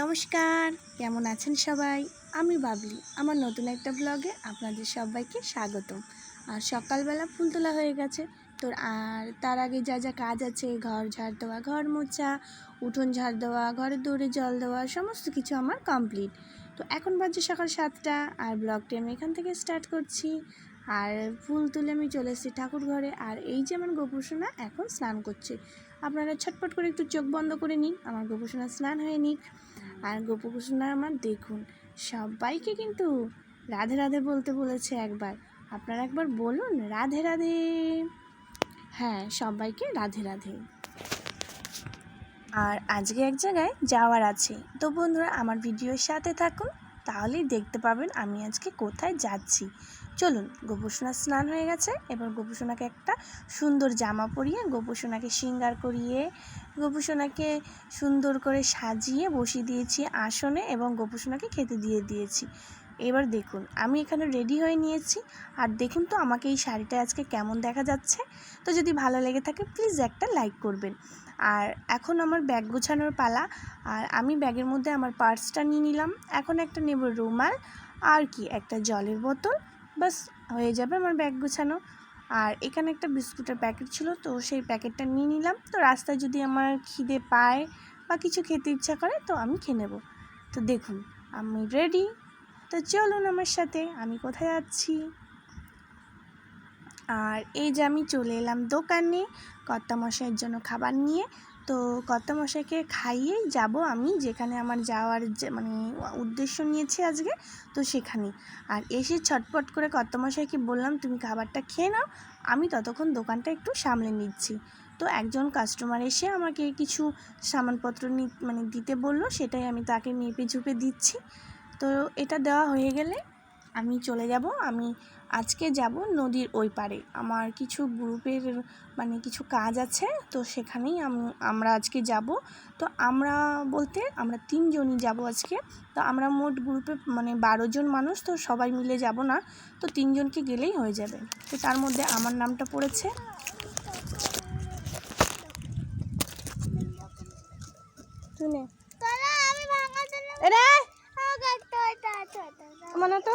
নমস্কার, কেমন আছেন সবাই? আমি বাবলি, আমার নতুন একটা ব্লগে আপনাদের সবাইকে স্বাগতম। আর সকালবেলা ফুল তোলা হয়ে গেছে, তো আর তার আগে যা যা কাজ আছে, ঘর ঝাড় দেওয়া, ঘর মোছা, উঠোন ঝাড় দেওয়া ঘরের দৌড়ে জল দেওয়া, সমস্ত কিছু আমার কমপ্লিট। তো এখন বাজছে সকাল সাতটা, আর ব্লগটি আমি এখান থেকে স্টার্ট করছি। আর ফুল তুলে আমি চলে এসেছি ঠাকুর ঘরে, আর এই যে আমার গোপুসোনা এখন স্নান করছে। আপনারা ছটপট করে একটু চোখ বন্ধ করে নিন, আমার গোপুসোনা স্নান হয়ে নিক। আর গোপকুসুনা আমার দেখুন। সবাইকে কিন্তু রাধে রাধে বলতে বলেছে একবার। আপনারা একবার বলুন, রাধে রাধে। হ্যাঁ সবাইকে রাধে রাধে। আর আজকে এক জায়গায় যাওয়ার আছে। তো বন্ধুরা, আমার ভিডিওর সাথে থাকুন, তাহলেই দেখতে পাবেন আমি আজকে কোথায় যাচ্ছি। চলুন গোপুসোনা স্নান হয়ে গেছে। এবার গোপুসোনাকে একটা সুন্দর জামা পরিয়ে, গোপুসোনাকে শৃঙ্গার করিয়ে, গোপুসোনাকে সুন্দর করে সাজিয়ে বসিয়ে দিয়েছি আসনে এবং গোপুসোনাকে খেতে দিয়ে দিয়েছি। এবার দেখুন, আমি এখানে রেডি হয়ে নিয়েছি। আর দেখুন তো আমাকে এই শাড়িটা আজকে কেমন দেখা যাচ্ছে। তো যদি ভালো লেগে থাকে প্লিজ একটা লাইক করবেন। আর এখন আমার ব্যাগ গোছানোর পালা। আর আমি ব্যাগের মধ্যে আমার পার্সটা নিয়ে নিলাম। এখন একটা নেব রুমাল। আর কি, একটা জলের বোতল। বাস হয়ে যাবে আমার ব্যাগ গোছানো। আর এখানে একটা বিস্কুটের প্যাকেট ছিল, তো সেই প্যাকেটটা নিয়ে নিলাম। তো রাস্তায় যদি আমার খিদে পায় বা কিছু খেতে ইচ্ছা করে, তো আমি খেয়ে নেব। তো দেখুন, আমি রেডি তো চলুন আমার সাথে, আমি কোথায় যাচ্ছি? আর এই যে আমি চলে এলাম দোকানে, কর্তামশাইয়ের জন্য খাবার নিয়ে। তো কর্তামশাইকে খাইয়েই যাব আমি, যেখানে আমার যাওয়ার মানে উদ্দেশ্য নিয়েছি আজকে, তো সেখানে। আর এসে ছটপট করে কর্তামশাইকে বললাম, তুমি খাবারটা খেয়ে নাও, আমি ততক্ষণ দোকানটা একটু সামলে নিচ্ছি। তো একজন কাস্টমার এসে আমাকে কিছু সামানপত্র মানে দিতে বলল, সেটাই আমি তাকে মেপে ঝুপে দিচ্ছি। তো এটা দেওয়া হয়ে গেলে আমি চলে যাব আমি আজকে যাব নদীর ওই পারে আমার কিছু গ্রুপের মানে কিছু কাজ আছে তো সেখানেই আম- আমরা আজকে যাব। তো আমরা বলতে আমরা তিনজনই যাব আজকে। তো আমরা মোট গ্রুপে মানে বারো জন মানুষ তো সবাই মিলে যাব না তো তিনজনকে গেলেই হয়ে যাবে। তো তার মধ্যে আমার নামটা পড়েছে। শুনে মানে তো?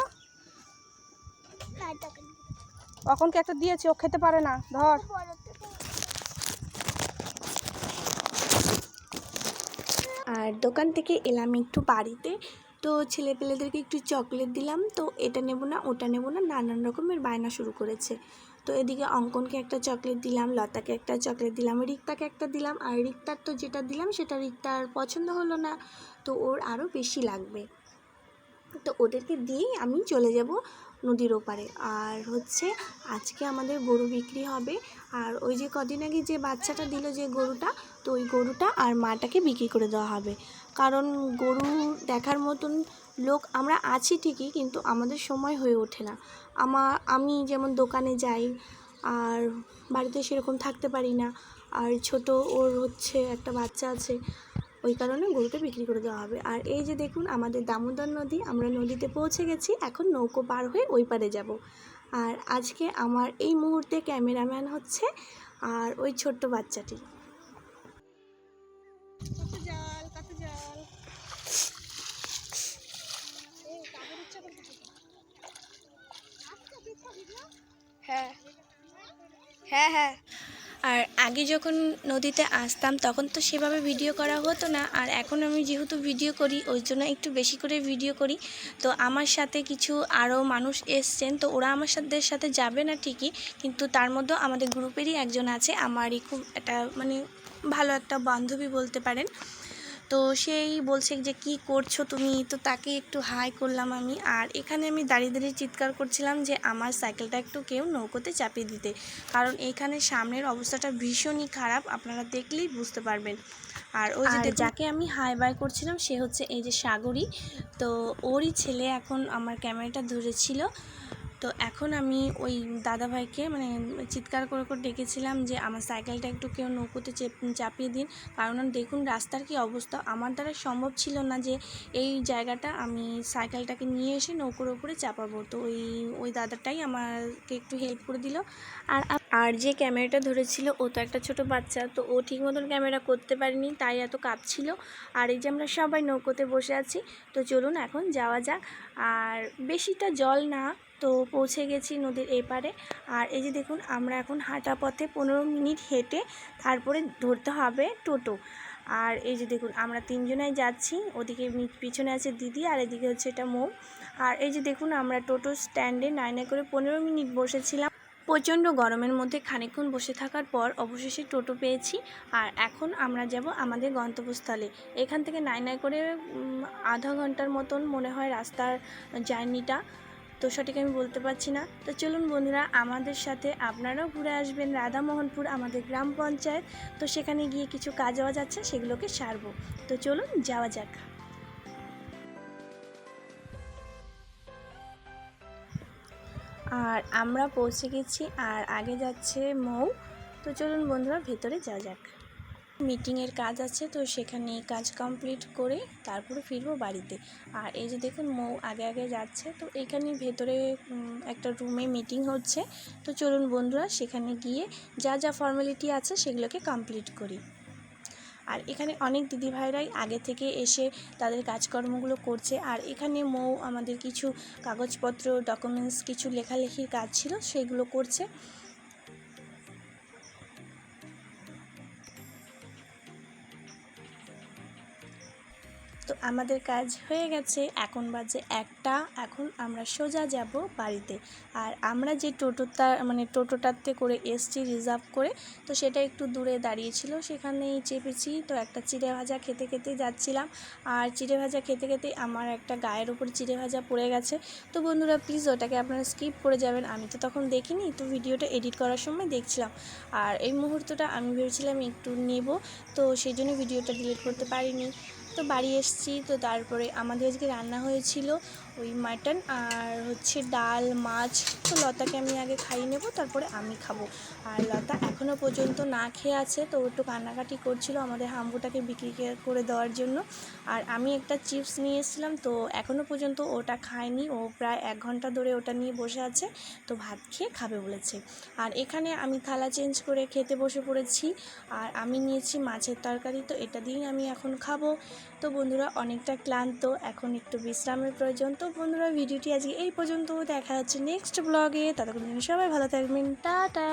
কখনকে একটা দিয়েছি, ও খেতে পারে না, ধর। আর দোকান থেকে এলাম একটু বাড়িতে, তো ছেলেপেলেদেরকে একটু চকলেট দিলাম, তো এটা নেব না, ওটা নেব না, নানান রকমের বায়না শুরু করেছে। তো এদিকে অঙ্কনকে একটা চকলেট দিলাম, লতাকে একটা চকলেট দিলাম, রিক্তাকে একটা দিলাম, আর রিক্তার তো যেটা দিলাম সেটা রিক্তার পছন্দ হলো না, তো ওর আরও বেশি লাগবে। তো ওদেরকে দিয়েই আমি চলে যাব নদীর ওপারে। আর হচ্ছে আজকে আমাদের গরু বিক্রি হবে। আর ওই যে কদিন আগে যে বাচ্চাটা দিল যে গরুটা, তো ওই গরুটা আর মাটাকে বিক্রি করে দেওয়া হবে। কারণ গরু দেখার মতন লোক আমরা আছি ঠিকই, কিন্তু আমাদের সময় হয়ে ওঠে না। আমার আমি যেমন দোকানে যাই, আর বাড়িতে সেরকম থাকতে পারি না। আর ছোট ওর হচ্ছে একটা বাচ্চা আছে ওই কারণে গরুটা বিক্রি করে দেওয়া হবে। আর এই যে দেখুন আমাদের দামোদর নদী আমরা নদীতে পৌঁছে গেছি এখন নৌকো পার হয়ে ওই পারে যাব। আর আজকে আমার এই মুহূর্তে ক্যামেরাম্যান হচ্ছে আর ওই ছোট্ট বাচ্চাটি। হ্যাঁ। হ্যাঁ হ্যাঁ। আর আগে যখন নদীতে আসতাম, তখন তো সেভাবে ভিডিও করা হতো না। আর এখন আমি যেহেতু ভিডিও করি, ওই জন্য একটু বেশি করে ভিডিও করি। তো আমার সাথে কিছু আরও মানুষ এসছেন, তো ওরা আমার সাথে সাথে যাবে না ঠিকই, কিন্তু তার মধ্যেও আমাদের গ্রুপেরই একজন আছে। আমারই খুব একটা মানে ভালো একটা বান্ধবী বলতে পারেন। তো সেই বলছে যে কি করছ তুমি? তো তাকে একটু হাই করলাম আমি। আর এখানে আমি দাঁড়িয়ে দাঁড়িয়ে চিৎকার করছিলাম যে আমার সাইকেলটা একটু কেউ নৌকোতে চাপিয়ে দিতে। কারণ এখানে সামনের অবস্থাটা ভীষণই খারাপ আপনারা দেখলেই বুঝতে পারবেন। আর ওই যে যাকে আমি হাই বাই করছিলাম সে হচ্ছে এই যে সাগরী। তো ওরই ছেলে এখন আমার ক্যামেরাটা ধরেছিল। তো এখন আমি ওই দাদাভাইকে মানে চিৎকার করে করে ডেকেছিলাম যে আমার সাইকেলটা একটু কেউ নৌকোতে চাপিয়ে দিন। কারণ দেখুন রাস্তার কি অবস্থা। আমার দ্বারা সম্ভব ছিল না যে এই জায়গাটা আমি সাইকেলটাকে নিয়ে এসে নৌকোর ওপরে চাপাবো। তো ওই ওই দাদাটাই আমাকে একটু হেল্প করে দিল। আর আর যে ক্যামেরাটা ধরেছিল, ও তো একটা ছোট বাচ্চা, তো ও ঠিক মতন ক্যামেরা করতে পারেনি, তাই এত কাঁপছিল। আর এই যে আমরা সবাই নৌকোতে বসে আছি, তো চলুন এখন যাওয়া যাক। আর বেশিটা জল না তো পৌঁছে গেছি নদীর এপারে। আর এই যে দেখুন, আমরা এখন হাঁটা পথে পনেরো মিনিট হেঁটে তারপরে ধরতে হবে টোটো। আর এই যে দেখুন, আমরা তিনজনাই যাচ্ছি। ওদিকে পিছনে আছে দিদি আর এদিকে হচ্ছে এটা মৌ। আর এই যে দেখুন, আমরা টোটো স্ট্যান্ডে নাইনে করে পনেরো মিনিট বসেছিলাম। প্রচণ্ড গরমের মধ্যে খানিকক্ষণ বসে থাকার পর অবশেষে টোটো পেয়েছি। আর এখন আমরা যাব আমাদের গন্তব্যস্থলে। এখান থেকে নাইনায় করে আধা ঘণ্টার মতন মনে হয় রাস্তার জার্নিটা। তো সঠিক আমি বলতে পারছি না। তো চলুন বন্ধুরা, আমাদের সাথে আপনারাও ঘুরে আসবেন রাধামোহনপুর, আমাদের গ্রাম পঞ্চায়েত। তো সেখানে গিয়ে কিছু কাজ আওয়াজ আছে, সেগুলোকে সারবো। তো চলুন যাওয়া যাক। আর আমরা পৌঁছে গেছি, আর আগে যাচ্ছে মৌ। তো চলুন বন্ধুরা, ভেতরে যাওয়া যাক। মিটিংয়ের কাজ আছে, তো সেখানে কাজ কমপ্লিট করে তারপরে ফিরবো বাড়িতে। আর এই যে দেখুন, মৌ আগে আগে যাচ্ছে, তো এখানে ভেতরে একটা রুমে মিটিং হচ্ছে। তো চলুন বন্ধুরা, সেখানে গিয়ে যা যা ফর্মালিটি আছে সেগুলোকে কমপ্লিট করি। আর এখানে অনেক দিদিভাইরাই আগে থেকে এসে তাদের কাজকর্মগুলো করছে। আর এখানে মৌ আমাদের কিছু কাগজপত্র ডকুমেন্টস কিছু লেখালেখির কাজ ছিল, সেগুলো করছে। তো আমাদের কাজ হয়ে গেছে। এখন বাজে একটা। এখন আমরা সোজা যাব বাড়িতে। আর আমরা যে টোটোটা মানে টোটোটাতে করে এসছি রিজার্ভ করে, তো সেটা একটু দূরে দাঁড়িয়েছিল সেখানেই চেপেছি। তো একটা চিড়ে ভাজা খেতে খেতে যাচ্ছিলাম। আর চিড়ে ভাজা খেতে খেতে আমার একটা গায়ের উপর চিড়ে ভাজা পড়ে গেছে। তো বন্ধুরা প্লিজ ওটাকে আপনারা স্কিপ করে যাবেন। আমি তো তখন দেখিনি, তো ভিডিওটা এডিট করার সময় দেখছিলাম। আর এই মুহূর্তটা আমি ভেবেছিলাম একটু নেব। তো সেই জন্য ভিডিওটা ডিলিট করতে পারিনি। তো বাড়ি এসেছি তো তারপরে আমাদের আজকে রান্না হয়েছিল ওই মাটন আর হচ্ছে ডাল, মাছ। তো লতাকে আমি আগে খাইয়ে নেব, তারপরে আমি খাব। আর লতা এখনও পর্যন্ত না খেয়ে আছে, তো একটু কান্নাকাটি করছিল আমাদের হাম্বুটাকে বিক্রি করে দেওয়ার জন্য। আর আমি একটা চিপস নিয়ে এসেছিলাম, তো এখনও পর্যন্ত ওটা খায়নি। ও প্রায় এক ঘণ্টা ধরে ওটা নিয়ে বসে আছে, তো ভাত খেয়ে খাবে বলেছে। আর এখানে আমি থালা চেঞ্জ করে খেতে বসে পড়েছি। আর আমি নিয়েছি মাছের তরকারি, তো এটা দিয়েই আমি এখন খাব। তো বন্ধুরা, অনেকটা ক্লান্ত, এখন একটু বিশ্রামের প্রয়োজন, তো বন্ধুরা ভিডিওটি আজকে এই পর্যন্ত। দেখা যাচ্ছে নেক্সট ব্লগে ততক্ষণ সবাই ভালো থাকবেন। টাটা!